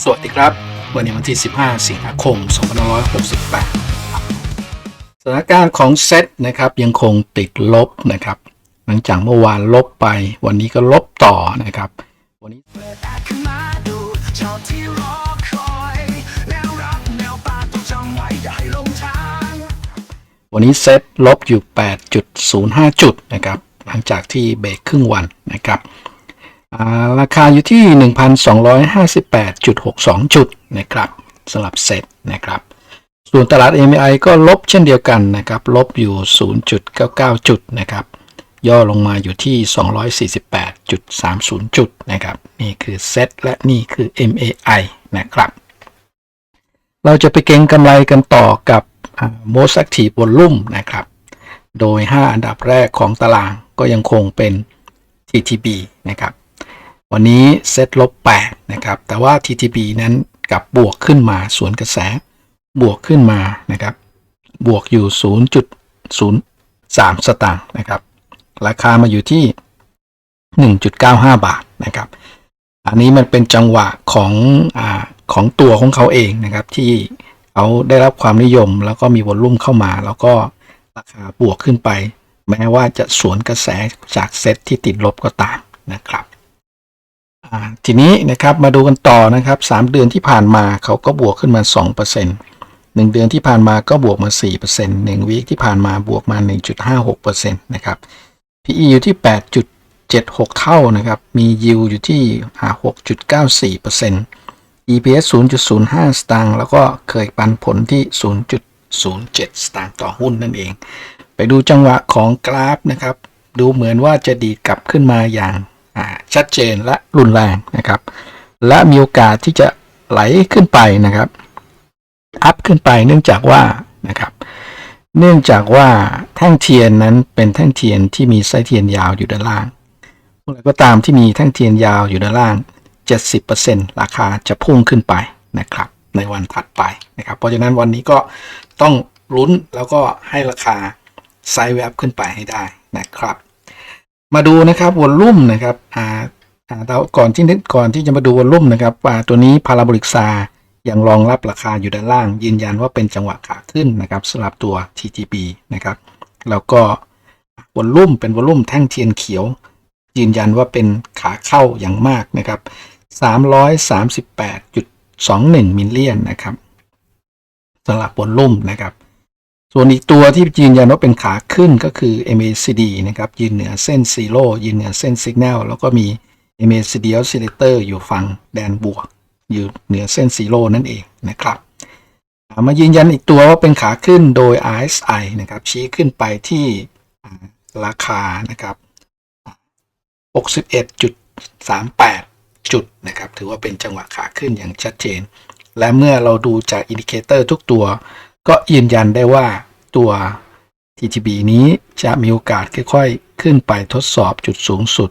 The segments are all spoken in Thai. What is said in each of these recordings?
สวัสดีครับ วันนี้วันที่ 15 สิงหาคม 2568 สถานการณ์ของเซตนะครับยังคงติดลบนะครับ หลังจากเมื่อวานลบไป วันนี้ก็ลบต่อนะครับ วันนี้ขึ้นมาดูชอบอยแนวรักแนวปากต้องจำไว้อย่าให้างวันนี้เซตลบอยู่ 8.05 จุดนะครับ หลังจากที่เบรกครึ่งวันนะครับ ราคาอยู่ที่ 1,258.62 จุดนะครับสำหรับเซตนะครับ ส่วนตลาด MI ก็ลบเช่นเดียวกันนะครับ ลบอยู่ 0.99 จุดนะครับ ย่อลงมาอยู่ที่ 248.30 จุดนะครับ นี่คือเซตและนี่คือ MAI นะครับ เราจะไปเก็งกำไรกันต่อกับ most active volume นะครับ โดย 5 อันดับแรกของตารางก็ยังคงเป็น TTB นะครับ วันนี้เซตลบ8นะครับ แต่ว่า TTB นั้นกลับบวกขึ้นมาสวนกระแส บวกขึ้นมานะครับ บวกอยู่ 0.03 สตางค์นะครับ ราคามาอยู่ที่ 1.95 บาทนะครับ อันนี้มันเป็นจังหวะของอของตัวของเขาเองนะครับ ที่เขาได้รับความนิยมแล้วก็มีวอลลุ่มเข้ามา แล้วก็ราคาบวกขึ้นไป แม้ว่าจะสวนกระแสจากเซตที่ติดลบก็ตามนะครับ ทีนี้นะครับมาดูกันต่อนะครับ 3 เดือนที่ผ่านมาเขาก็บวกขึ้นมา 2% 1 เดือนที่ผ่านมาก็บวกมา 4% 1วีคที่ผ่านมาบวกมา 1.56%นะครับ PE อยู่ที่ 8.76 เท่านะครับ มี yield อยู่ที่อ่า6.94% EPS 0.05 สตางค์แล้วก็เคยปันผลที่ 0.07 สตางค์ต่อหุ้นนั่นเอง ไปดูจังหวะของกราฟนะครับ ดูเหมือนว่าจะดีดกลับขึ้นมาอย่าง ชัดเจนและรุนแรงนะครับ และมีโอกาสที่จะไหลขึ้นไปนะครับ อัพขึ้นไปเนื่องจากว่านะครับ เนื่องจากว่าแท่งเทียนนั้นเป็นแท่งเทียนที่มีไส้เทียนยาวอยู่ด้านล่างเมื่อไรก็ตามที่มีแท่งเทียนยาวอยู่ด้านล่าง 70%ราคาจะพุ่งขึ้นไปนะครับ ในวันถัดไปนะครับ เพราะฉะนั้นวันนี้ก็ต้องลุ้นแล้วก็ให้ราคาไซด์แวบขึ้นไปให้ได้นะครับ มาดูนะครับวอลลุ่มนะครับอ่าอ่าเราก่อนที่ก่อนที่จะมาดูวอลลุ่มนะครับอ่าตัวนี้พาราโบลิกซายังรองรับราคาอยู่ด้านล่าง ยืนยันว่าเป็นจังหวะขาขึ้นนะครับสำหรับตัว TTB นะครับ แล้วก็วอลลุ่มเป็นวอลลุ่มแท่งเทียนเขียว ยืนยันว่าเป็นขาเข้าอย่างมากนะครับ 338.21 มิลเลียนนะครับสำหรับบอลลุ่มนะครับ ส่วนอีกตัวที่ยืนยันว่าเป็นขาขึ้นก็คือ MACD นะครับ ยืนเหนือเส้นซีโร่ยืนเหนือเส้น Signal แล้วก็มี MACD Oscillator อยู่ฝั่งแดนบวก อยู่เหนือเส้นซีโร่นั่นเองนะครับมายืนยันอีกตัวว่าเป็นขาขึ้นโดย RSI นะครับ ชี้ขึ้นไปที่ราคานะครับ 61.38 จุดนะครับ ถือว่าเป็นจังหวะขาขึ้นอย่างชัดเจน และเมื่อเราดูจากอินดิเคเตอร์ทุกตัว ก็ยืนยันได้ว่าตัว TTB นี้จะมีโอกาสค่อยๆ ขึ้นไปทดสอบจุดสูงสุด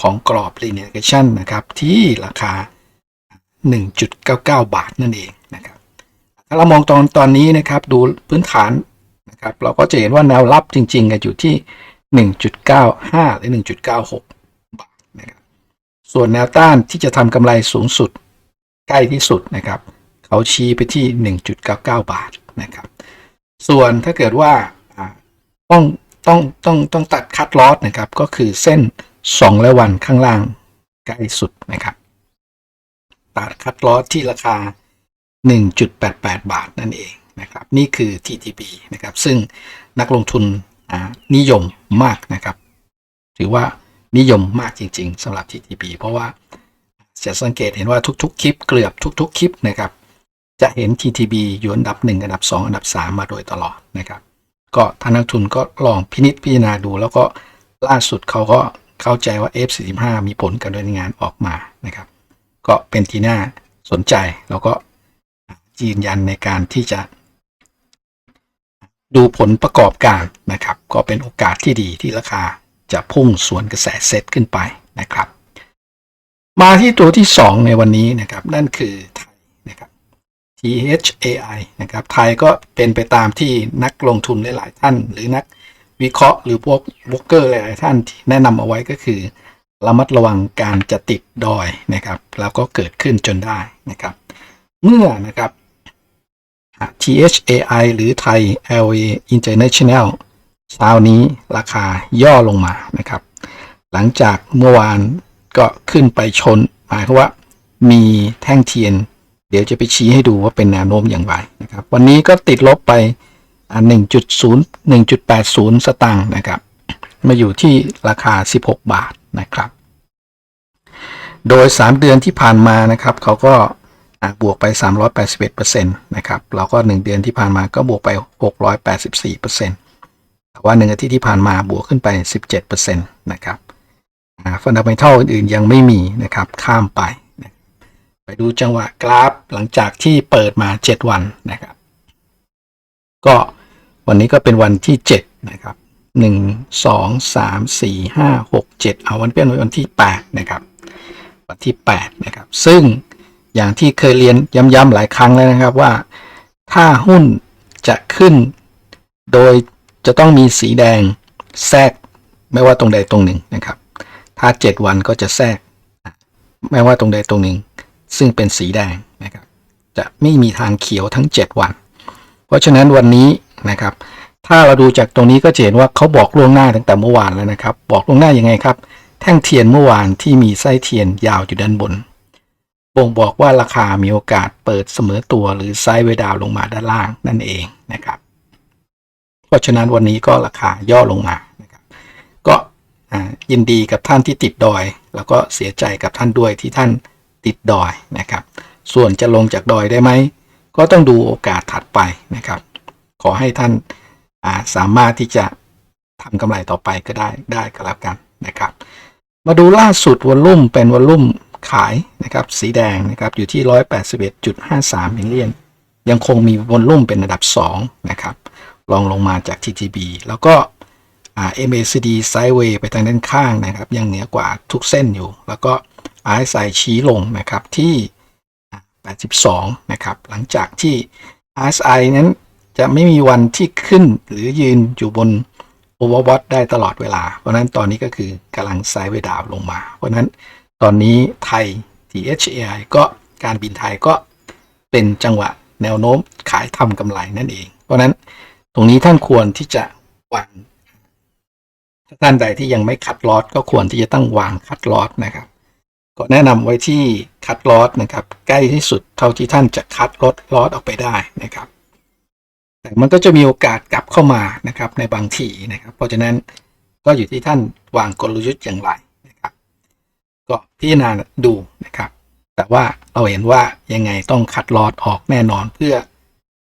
ของกรอบ linear regression นะครับ ที่ราคา 1.99 บาทนั่นเองนะครับ ถ้าเรามองตอนตอนนี้นะครับดูพื้นฐานนะครับเราก็จะเห็นว่าแนวรับจริงๆอยู่ที่ 1.95 หรือ 1.96 บาทนะครับ ส่วนแนวต้านที่จะทำกำไรสูงสุดใกล้ที่สุดนะครับ เขาชี้ไปที่ 1.99 บาท นะครับ ส่วนถ้าเกิดว่าต้องต้องต้องต้องตัดคัดลอสนะครับ ก็คือเส้น 2 และวันข้างล่างใกล้สุดนะครับ ตัดคัดลอสที่ราคา 1.88 บาทนั่นเองนะครับ นี่คือ TTB นะครับ ซึ่งนักลงทุนนิยมมากนะครับ ถือว่านิยมมากจริง ๆสำหรับ TTB เพราะว่าจะสังเกตเห็นว่าทุก ๆ คลิปเกือบทุก ๆ คลิปนะครับ จะเห็น TTB อยู่อันดับ 1 อันดับ 2 อันดับ 3 มาโดยตลอดนะครับ ก็ท่านนักทุนก็ลองพินิจพิจารณาดู แล้วก็ล่าสุดเขาก็เข้าใจว่า F45 มีผลการดำเนินงานออกมานะครับ ก็เป็นที่น่าสนใจแล้วก็ยืนยันในการที่จะ ดูผลประกอบการนะครับ ก็เป็นโอกาสที่ดีที่ราคาจะพุ่งสวนกระแสเซตขึ้นไปนะครับ มาที่ตัวที่ 2 ในวันนี้นะครับ นั่นคือไทย THAI นะครับ ไทยก็เป็นไปตามที่นักลงทุนหลาย ๆ ท่าน หรือนักวิเคราะห์หรือพวกบล็อกเกอร์หลาย ๆ ท่านที่แนะนำเอาไว้ก็คือ ระมัดระวังการจะติดดอยนะครับ แล้วก็เกิดขึ้นจนได้นะครับ เมื่อนะครับ THAI หรือไทย LA International เช้านี้ราคาย่อลงมานะครับ หลังจากเมื่อวานก็ขึ้นไปชน หมายความว่ามีแท่งเทียน ดี๋ยวจะไปชี้ให้ดูว่าเป็นแนวโน้มอย่างไรนะครับ วันนี้ก็ติดลบไปอ่า1.0 1.80 สตางค์นะครับ มาอยู่ที่ราคา 16 บาทนะครับ โดย 3 เดือนที่ผ่านมานะครับเขาก็บวกไป 381%นะครับ แล้วก็ 1 เดือนที่ผ่านมาก็บวกไป 684%แต่ว่า 1 อาทิตย์ที่ผ่านมาบวกขึ้นไป 17%นะครับฟันดัมเมทัลอื่นๆยังไม่มีนะครับ ข้ามไป ไปดูจังหวะกราฟหลังจากที่เปิดมา 7 วันนะครับ ก็วันนี้ก็เป็นวันที่ 7 นะครับ 1 2 3 4 5 6 7 เอาวันเป็นวันที่ 8 นะครับ วันที่ 8 นะครับ ซึ่งอย่างที่เคยเรียนย้ำๆหลายครั้งแล้วนะครับว่า ถ้าหุ้นจะขึ้น โดยจะต้องมีสีแดงแทรกไม่ว่าตรงใดตรงหนึ่งนะครับ ถ้า 7 วันก็จะแทรก ไม่ว่าตรงใดตรงหนึ่ง ซึ่งเป็นสีแดงนะครับจะไม่มีทางเขียวทั้ง 7 วัน เพราะฉะนั้นวันนี้นะครับ ถ้าเราดูจากตรงนี้ก็จะเห็นว่าเขาบอกล่วงหน้าตั้งแต่เมื่อวานแล้วนะครับ บอกล่วงหน้ายังไงครับ แท่งเทียนเมื่อวานที่มีไส้เทียนยาวอยู่ด้านบนบ่งบอกว่าราคามีโอกาสเปิดเสมอตัวหรือไซด์เวดาวลงมาด้านล่างนั่นเองนะครับ เพราะฉะนั้นวันนี้ก็ราคาย่อลงมานะครับ ก็ยินดีกับท่านที่ติดดอย แล้วก็เสียใจกับท่านด้วยที่ท่าน ติดดอยนะครับ ส่วนจะลงจากดอยได้ไหม ก็ต้องดูโอกาสถัดไปนะครับ ขอให้ท่านาสามารถที่จะทำกำไรต่อไปก็ได้ได้ก็แล้วกันนะครับ มาดูล่าสุดวอลลุ่มเป็นวอลลุ่มขายนะครับสีแดงนะครับอยู่ที่ 181.53มิลเลียนยังคงมีวอลลุ่มเป็นระดับ 2 นะครับรองลงมาจาก TTB แล้วก็อ่า MACD Sideway ไปทางด้านข้างนะครับ ยังเหนือกว่าทุกเส้นอยู่ แล้วก็ RSI ชี้ลงนะครับที่ 82 นะครับ หลังจากที่ RSI นั้นจะไม่มีวันที่ขึ้นหรือยืนอยู่บน Overbought ได้ตลอดเวลา เพราะนั้นตอนนี้ก็คือกำลังไซด์เวดาวลงมา เพราะนั้นตอนนี้ไทย THAI ก็การบินไทยก็เป็นจังหวะแนวโน้มขายทำกำไรนั่นเอง เพราะนั้นตรงนี้ท่านควรที่จะวางถ้าท่านใดที่ยังไม่คัดลอตก็ควรที่จะตั้งวางคัดลอตนะครับ ก็แนะนำไว้ที่คัดลอตนะครับ ใกล้ที่สุดเท่าที่ท่านจะคัดลดลอตออกไปได้นะครับ แต่มันก็จะมีโอกาสกลับเข้ามานะครับในบางทีนะครับ เพราะฉะนั้นก็อยู่ที่ท่านวางกลยุทธ์อย่างไรนะครับ ก็พิจารณาดูนะครับ แต่ว่าเราเห็นว่ายังไงต้องคัดลอตออกแน่นอนเพื่อ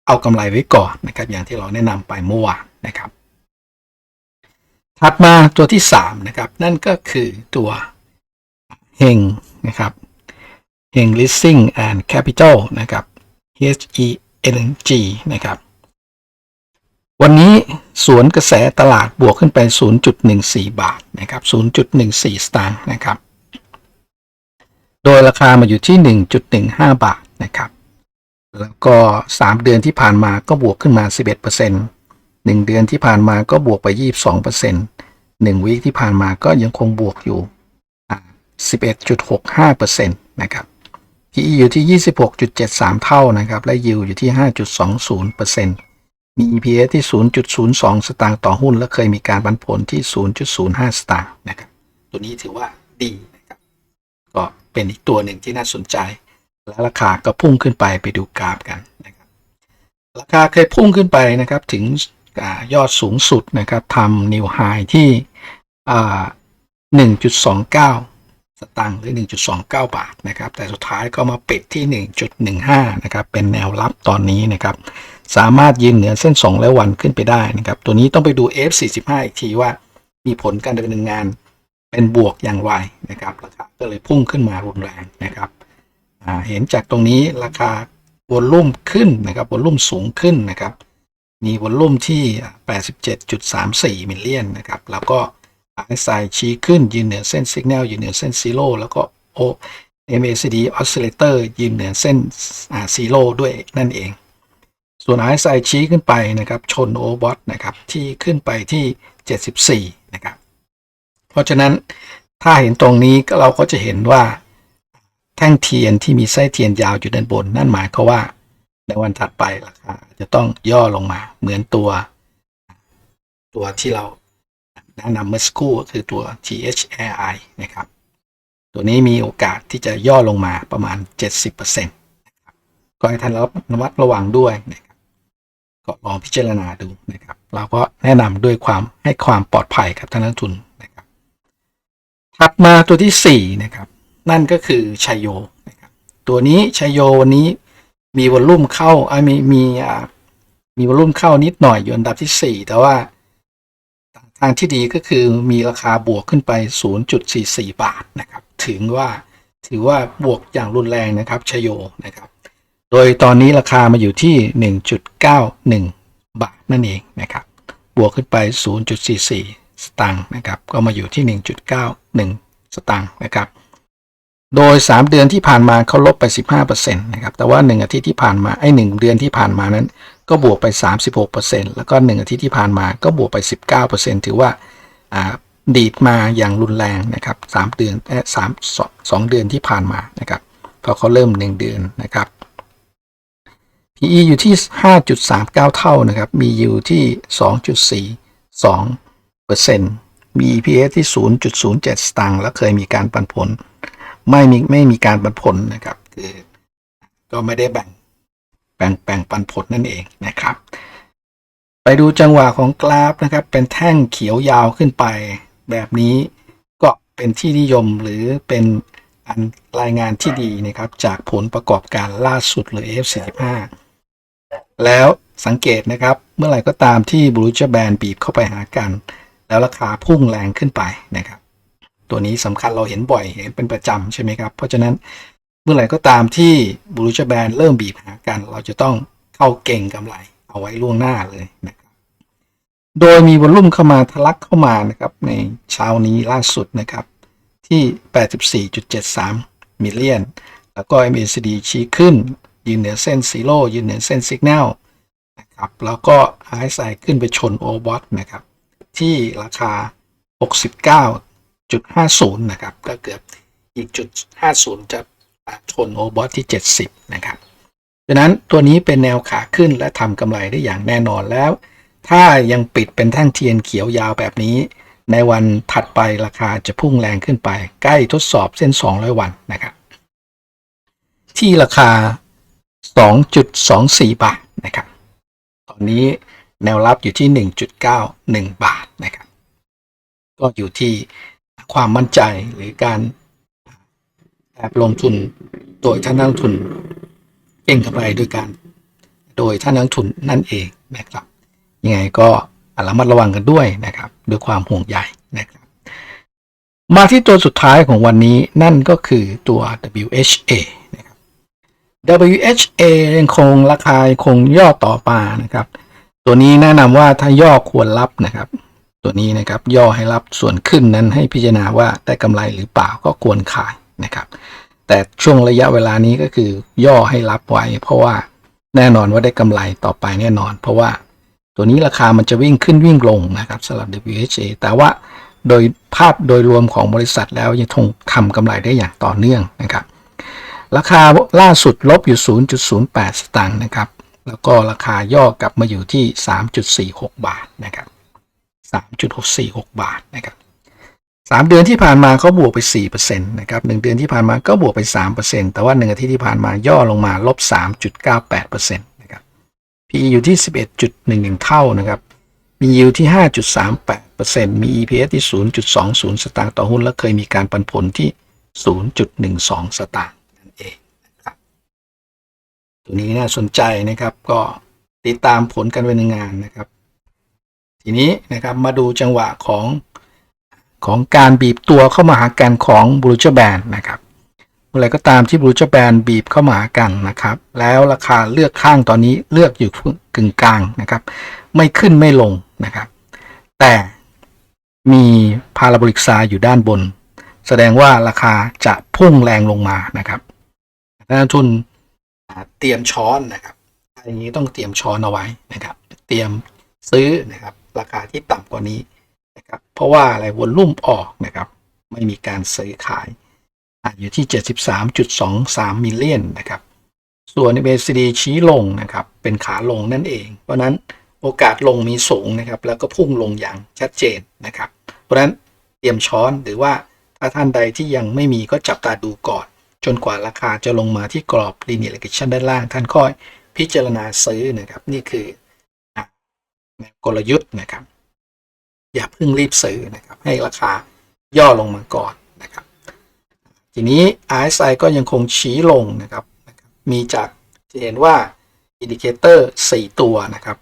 เอากำไรไว้ก่อนนะครับ อย่างที่เราแนะนำไปเมื่อวานนะครับ ถัดมาตัวที่3นะครับนั่นก็คือตัว เฮงนะครับเฮง Leasing and Capital นะครับ HENG นะครับ วันนี้สวนกระแสตลาดบวกขึ้นไป 0.14 บาทนะครับ 0.14 สตางค์นะครับ โดยราคามาอยู่ที่ 1.15 บาทนะครับ แล้วก็ 3 เดือนที่ผ่านมาก็บวกขึ้นมา 11% 1 เดือนที่ผ่านมาก็บวกไป 22% 1วีคที่ผ่านมาก็ยังคงบวกอยู่ 11.65%นะครับ PE อยู่ที่ 26.73 เท่านะครับ และ yield อยู่ที่ 5.20%มี EPS ที่ 0.02 สตางค์ต่อหุ้น และเคยมีการปันผลที่ 0.05 สตางค์นะครับ ตัวนี้ถือว่าดีนะครับ ก็เป็นอีกตัวหนึ่งที่น่าสนใจ และราคาก็พุ่งขึ้นไปไปดูกราฟกันนะครับ ราคาเคยพุ่งขึ้นไปนะครับถึงอยอดสูงสุดนะครับทำนิวไฮที่อ่า1.29 สตางค์หรือ 1.29 บาทนะครับ แต่สุดท้ายก็มาปิดที่ 1.15 นะครับ เป็นแนวรับตอนนี้นะครับ สามารถยืนเหนือเส้น 2 และวันขึ้นไปได้นะครับ ตัวนี้ต้องไปดู F45 อีกทีว่ามีผลการดำเนินงานเป็นบวกอย่างไรนะครับ ราคาก็เลยพุ่งขึ้นมารุนแรงนะครับเห็นจากตรงนี้ราคาวอลลุ่มขึ้นนะครับวอลลุ่มสูงขึ้นนะครับ มีวอลลุ่มที่ 87.34มิลเลียนนะครับ แล้วก็ RSI ชี้ขึ้นยืนเหนือเส้น Signal ยืนเหนือเส้น Zero แล้วก็ O MACD Oscillator ยืนเหนือเส้นอ่า Zero ด้วยนั่นเอง ส่วน RSI ชี้ขึ้นไปนะครับ ชน Obot นะครับ ที่ขึ้นไปที่ 74 นะครับ เพราะฉะนั้นถ้าเห็นตรงนี้เราก็จะเห็นว่า แท่งเทียนที่มีไส้เทียนยาวอยู่ด้านบน นั่นหมายความว่า ในวันถัดไปราคาจะต้องย่อลงมาเหมือนตัว ตัวที่เรา แนะนำเมื่อสักครู่ก็คือตัว THRI นะครับ ตัวนี้มีโอกาสที่จะย่อลงมาประมาณ 70%นะครับก็ให้ท่านระมัดระวังด้วยนะครับก็ลองพิจารณาดูนะครับ เราก็แนะนำด้วยความให้ความปลอดภัยกับท่านนักทุนนะครับ ถัดมาตัวที่ 4 นะครับ นั่นก็คือชัยโยนะครับตัวนี้ชัยโยวันนี้มีวอลลุ่มเข้าไอ้มีมีอ่ามีวอลลุ่มเข้านิดหน่อยอยู่อันดับที่ 4 แต่ว่า ทางที่ดีก็คือมีราคาบวกขึ้นไป 0.44 บาทนะครับ ถึงว่าถือว่าบวกอย่างรุนแรงนะครับชโยนะครับ โดยตอนนี้ราคามาอยู่ที่ 1.91 บาทนั่นเองนะครับ บวกขึ้นไป 0.44 สตางค์นะครับ ก็มาอยู่ที่ 1.91 สตางค์นะครับ โดย 3 เดือนที่ผ่านมาเขาลบไป 15%นะครับ แต่ว่า 1 อาทิตย์ที่ผ่านมาไอ้1เดือนที่ผ่านมานั้น ก็บวกไป 36%แล้วก็ 1 อาทิตย์ที่ผ่านมาก็บวกไป 19%ถือว่าอ่าดีดมาอย่างรุนแรงนะครับ3เดือนเอ่สามสองเดือนที่ผ่านมานะครับพอเขาเริ่ม 1 เดือนนะครับ PE อยู่ที่ 5.39 เท่านะครับ มีอยู่ที่ 2.42เปอร์เซ็นต์มี EPS ที่ 0.07 สตางค์แล้วเคยมีการปันผล ไม่มีไม่มีการปันผลนะครับ คือก็ไม่ได้แบ่งแบ่งแบ่งปันผลนั่นเอง ไปดูจังหวะของกราฟนะครับ เป็นแท่งเขียวยาวขึ้นไป แบบนี้ก็เป็นที่นิยมหรือเป็นอันรายงานที่ดีนะครับ จากผลประกอบการล่าสุดหรือ F45 แล้วสังเกตนะครับ เมื่อไหร่ก็ตามที่บรูจแบนบีบเข้าไปหากัน แล้วราคาพุ่งแรงขึ้นไปนะครับ ตัวนี้สำคัญเราเห็นบ่อยเห็นเป็นประจำใช่ไหมครับ เพราะฉะนั้นเมื่อไหร่ก็ตามที่บรูจแบนเริ่มบีบหากัน เราจะต้องเข้าเก่งกำไร เอาไว้ล่วงหน้าเลยนะครับโดยมีวอลลุ่มเข้ามาทะลักเข้ามานะครับในเช้านี้ล่าสุดนะครับที่ 84.73 มิลเลียน แล้วก็ MACD ชี้ขึ้น ยืนเหนือเส้นซีโร่ยืนเหนือเส้นสัญญาณนะครับแล้วก็ RSI ขึ้นไปชนโอบอทนะครับ ที่ราคา 69.50 นะครับ ก็เกือบอีกจุด50 จะชนโอบอทที่ 70 นะครับ ดังนั้นตัวนี้เป็นแนวขาขึ้นและทำกำไรได้อย่างแน่นอนแล้ว ถ้ายังปิดเป็นแท่งเทียนเขียวยาวแบบนี้ ในวันถัดไปราคาจะพุ่งแรงขึ้นไป ใกล้ทดสอบเส้น 200 วันนะครับ ที่ราคา 2.24 บาทนะครับ ตอนนี้แนวรับอยู่ที่ 1.91 บาทนะครับ ก็อยู่ที่ความมั่นใจหรือการแอบลงทุนโดยท่านนักลงทุน เก่งกำไรโดยการ โดยท่านนักลงทุนนั่นเองนะครับ ยังไงก็ระมัดระวังกันด้วยนะครับด้วยความห่วงใยนะครับ มาที่ตัวสุดท้ายของวันนี้นั่นก็คือตัว WHA นะครับ WHA ยังคงราคาคงย่อต่อมานะครับ ตัวนี้แนะนำว่าถ้าย่อควรรับนะครับ ตัวนี้นะครับย่อให้รับส่วนขึ้นนั้นให้พิจารณาว่าได้กำไรหรือเปล่าก็ควรขายนะครับ แต่ช่วงระยะเวลานี้ก็คือย่อให้รับไว้ เพราะว่าแน่นอนว่าได้กำไรต่อไปแน่นอน เพราะว่าตัวนี้ราคามันจะวิ่งขึ้นวิ่งลงนะครับสำหรับ WHA แต่ว่าโดยภาพโดยรวมของบริษัทแล้วยังคงทำกำไรได้อย่างต่อเนื่องนะครับ ราคาล่าสุดลบอยู่ 0.08 สตางค์นะครับ แล้วก็ราคาย่อกลับมาอยู่ที่ 3.46 บาทนะครับ 3.646 บาทนะครับ 3 เดือนที่ผ่านมาเขาบวกไป4%นะครับ1เดือนที่ผ่านมาก็บวกไป 3%แต่ว่า 1 อาทิตย์ที่ผ่านมาย่อลงมาลบ 3.98%นะครับ PE อยู่ที่ 11.11 เท่านะครับมี yield ที่ 5.38%มี EPS ที่ 0.20 สตางค์ต่อหุ้น และเคยมีการปันผลที่ 0.12 สตางค์นั่นเองนะครับตัวนี้น่าสนใจนะครับก็ติดตามผลการดำเนินงานนะครับ ทีนี้นะครับมาดูจังหวะของ ของการบีบตัวเข้ามาหากันของบรูเจอร์แบนนะครับเมื่อไรก็ตามที่บรูเจอร์แบนบีบเข้ามาหากันนะครับ แล้วราคาเลือกข้างตอนนี้เลือกอยู่กึ่งกลางนะครับ ไม่ขึ้นไม่ลงนะครับ แต่มีพาราโบลิกซาอยู่ด้านบน แสดงว่าราคาจะพุ่งแรงลงมานะครับนักลงทุนเตรียมช้อนนะครับอย่างนี้ต้องเตรียมช้อนเอาไว้นะครับ เตรียมซื้อนะครับ ราคาที่ต่ำกว่านี้ นะครับเพราะว่าอะไรวอลลุ่มออกนะครับไม่มีการซื้อขายอยู่ที่ 73.23 มิลเลียนนะครับส่วน MACD ชี้ลงนะครับเป็นขาลงนั่นเอง เพราะนั้นโอกาสลงมีสูงนะครับแล้วก็พุ่งลงอย่างชัดเจนนะครับเพราะนั้นเตรียมช้อนหรือว่าถ้าท่านใดที่ยังไม่มีก็จับตาดูก่อน จนกว่าราคาจะลงมาที่กรอบ linear regression ด้านล่าง ท่านค่อยพิจารณาซื้อนะครับ นี่คือกลยุทธ์นะครับ พิ่งรีบซื้อนะครับให้ราคาย่อลงมาก่อนนะครับ ทีนี้ RSI ก็ยังคงชี้ลงนะครับ มีจากจะเห็นว่าอินดิเคเตอร์4ตัวนะครับ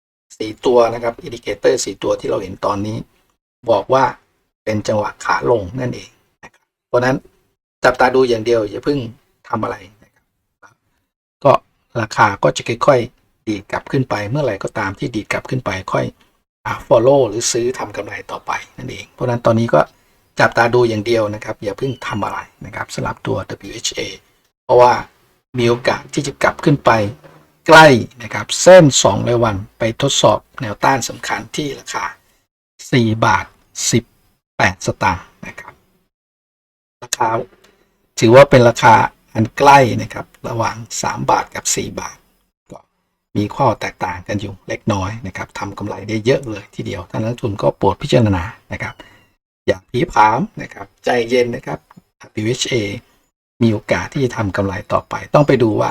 4ตัวนะครับอินดิเคเตอร์4ตัวที่เราเห็นตอนนี้ บอกว่าเป็นจังหวะขาลงนั่นเองนะครับเพราะนั้นจับตาดูอย่างเดียว อย่าเพิ่งทำอะไรนะครับก็ราคาก็จะค่อยๆดีดกลับขึ้นไปเมื่อไหร่ก็ตามที่ดีดกลับขึ้นไปค่อย follow หรือซื้อทำกำไรต่อไปนั่นเอง เพราะนั้นตอนนี้ก็จับตาดูอย่างเดียวนะครับ อย่าเพิ่งทำอะไรนะครับสำหรับตัว WHA เพราะว่ามีโอกาสที่จะกลับขึ้นไปใกล้นะครับเส้น2รายวันไปทดสอบแนวต้านสำคัญที่ราคา 4 บาท 18 สตางค์นะครับราคาถือว่าเป็นราคาอันใกล้นะครับระหว่าง 3 บาทกับ 4 บาท มีข้อแตกต่างกันอยู่เล็กน้อยนะครับทำกำไรได้เยอะเลยทีเดียวท่านนักลงทุนก็โปรดพิจารณานะครับ อย่างผีผามนะครับใจเย็นนะครับ WHA มีโอกาสที่จะทำกำไรต่อไป ต้องไปดูว่า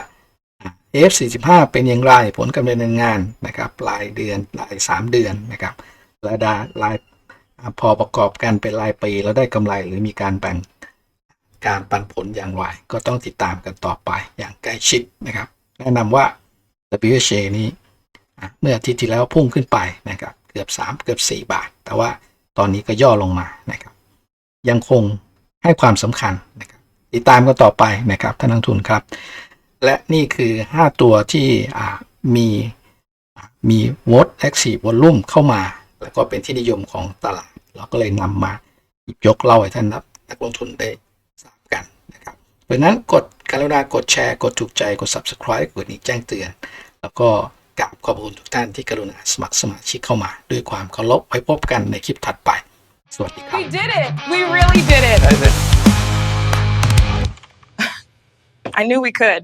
F45 เป็นอย่างไรผลกำไรงานนะครับรายเดือนราย 3 เดือนนะครับและดารายพอประกอบกันเป็นรายปีแล้วได้กำไรหรือมีการแบ่งการปันผลอย่างไรก็ต้องติดตามกันต่อไปอย่างใกล้ชิดนะครับ แนะนำว่า WHA นี้เมื่ออาทิตย์ที่แล้วพุ่งขึ้นไปนะครับเกือบ 3 เกือบ 4 บาท แต่ว่าตอนนี้ก็ย่อลงมานะครับ ยังคงให้ความสำคัญนะครับติดตามกันต่อไปนะครับท่านนักลงทุนครับ และนี่คือ 5 ตัวที่มีมีวอตแอคทีฟวอลลุ่มเข้ามา แล้วก็เป็นที่นิยมของตลาด เราก็เลยนำมาหยิบยกเล่าให้ท่านนักลงทุนได้ทราบกันนะครับเพราะนั้นกดกรุณากดแชร์ กดถูกใจกด subscribe กดนี้แจ้งเตือน แล้วก็กราบขอบคุณทุกท่านที่กรุณาสมัครสมาชิกเข้ามา ด้วยความเคารพไว้พบกันในคลิปถัดไป สวัสดีครับ We did it. We really did it. I knew we could.